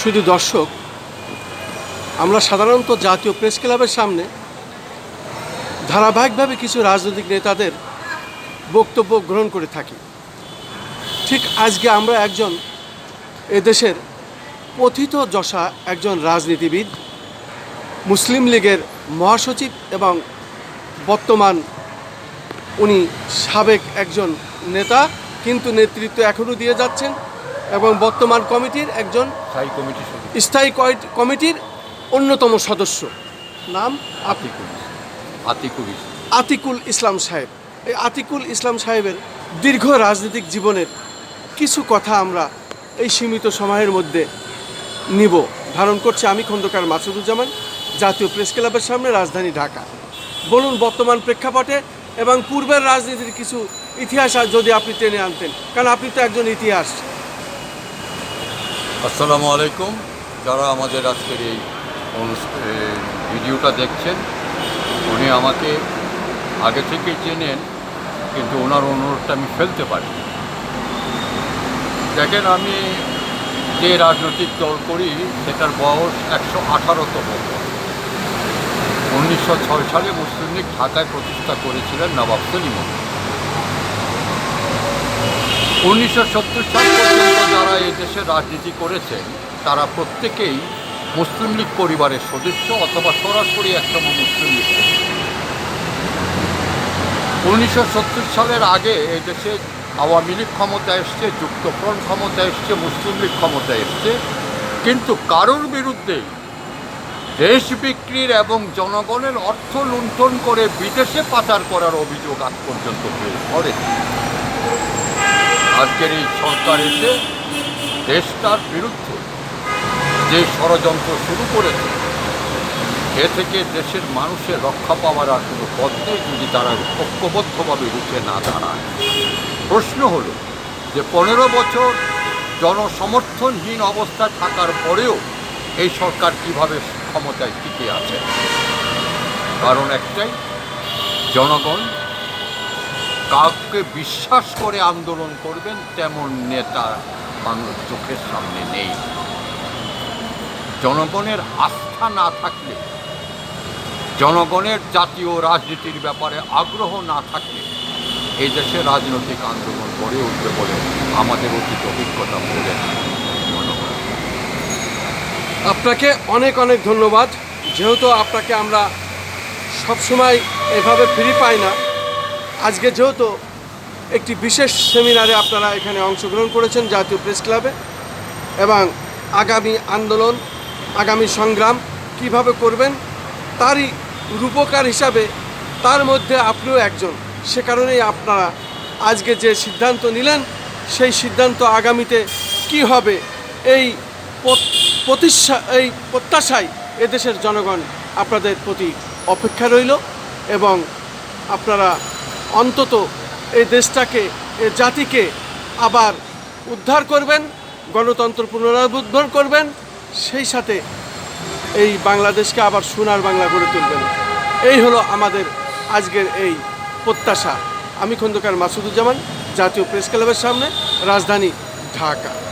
শুধু দর্শক, আমরা সাধারণত জাতীয় প্রেস ক্লাবের সামনে ধারাবাহিকভাবে কিছু রাজনৈতিক নেতাদের বক্তব্য গ্রহণ করে থাকি। ঠিক আজকে আমরা একজন এদেশের পথিত যশা, একজন রাজনীতিবিদ, মুসলিম লীগের মহাসচিব এবং বর্তমান উনি সাবেক একজন নেতা, কিন্তু নেতৃত্ব এখনও দিয়ে যাচ্ছেন। এবং বর্তমান কমিটির একজন স্থায়ী কমিটি স্থায়ী কমিটির অন্যতম সদস্য। নাম আতিকুল। আতিকুল আতিকুল ইসলাম সাহেব। এই আতিকুল ইসলাম সাহেবের দীর্ঘ রাজনৈতিক জীবনের কিছু কথা আমরা এই সীমিত সময়ের মধ্যে নিব। ধারণ করছি আমি খন্দকার মাসুদুজ্জামান জাতীয় প্রেস ক্লাবের সামনে রাজধানী ঢাকা। বলুন বর্তমান প্রেক্ষাপটে এবং পূর্বের রাজনীতির কিছু ইতিহাস আর যদি আপনি টেনে আনতেন কারণ আপনি তো একজন ইতিহাস। আসসালামু আলাইকুম। যারা আমাদের আজকের এই ভিডিওটা দেখছেন, উনি আমাকে আগে থেকে চেনেন, কিন্তু ওনার অনুরোধটা আমি ফেলতে পারি। দেখেন, আমি যে রাজনৈতিক দল করি, সেটার বয়স একশো আঠারোতম। উনিশশো ছয় সালে মুসলিম লীগ ঢাকায় প্রতিষ্ঠা করেছিলেন নবাব সলিমন উনিশশো সত্তর সাল পর্যন্ত যারা এই দেশে রাজনীতি করেছেন তারা প্রত্যেকেই মুসলিম লীগ পরিবারের সদস্য অথবা সরাসরি একসময় মুসলিম লীগ। উনিশশো সত্তর সালের আগে এই দেশে আওয়ামী লীগ ক্ষমতা এসছে, যুক্তফ্রন্ট ক্ষমতা এসছে, মুসলিম লীগ ক্ষমতা এসছে। কিন্তু কারোর বিরুদ্ধে দেশ বিক্রির এবং জনগণের অর্থ লুণ্ঠন করে বিদেশে পাচার করার অভিযোগ আজ পর্যন্ত পেশ করেনি আজকের এই সরকার এসে দেশটার বিরুদ্ধে যে ষড়যন্ত্র শুরু করেছে, এ থেকে দেশের মানুষের রক্ষা পাওয়ার আর কোনো পথ নেই যদি তারা ঐক্যবদ্ধভাবে রুখে না দাঁড়ায়। প্রশ্ন হলো যে পনেরো বছর জনসমর্থনহীন অবস্থায় থাকার পরেও এই সরকার কীভাবে ক্ষমতায় টিকে আছে? কারণ একটাই, জনগণ কাউকে বিশ্বাস করে আন্দোলন করবেন তেমন নেতা মানুষ চোখের সামনে নেই। জনগণের আস্থা না থাকলে, জনগণের জাতীয় রাজনীতির ব্যাপারে আগ্রহ না থাকলে এই দেশে রাজনৈতিক আন্দোলন গড়ে উঠবে বলে আমাদের অতীত অভিজ্ঞতা বলে আপনাকে অনেক অনেক ধন্যবাদ। যেহেতু আপনাকে আমরা সবসময় এভাবে ফ্রি পাই না আজকে যেহেতু একটি বিশেষ সেমিনারে আপনারা এখানে অংশগ্রহণ করেছেন জাতীয় প্রেস ক্লাবে এবং আগামী আন্দোলন, আগামী সংগ্রাম কীভাবে করবেন, তারই রূপকার হিসাবে তার মধ্যে আপনিও একজন। সে কারণেই আপনারা আজকে যে সিদ্ধান্ত নিলেন, সেই সিদ্ধান্ত আগামীতে কি হবে, এই প্রত- প্রতিষ্ঠা, এই প্রত্যাশায় এদেশের জনগণ আপনাদের প্রতি অপেক্ষা রইল এবং আপনারা অন্তত এই দেশটাকে, এ জাতিকে আবার উদ্ধার করবেন, গণতন্ত্র পুনরুদ্ধার করবেন, সেই সাথে এই বাংলাদেশকে আবার সোনার বাংলা গড়ে তুলবেন। এই হলো আমাদের আজকের এই প্রত্যাশা। আমি খন্দকার মাসুদুজ্জামান, জাতীয় প্রেস ক্লাবের সামনে, রাজধানী ঢাকা।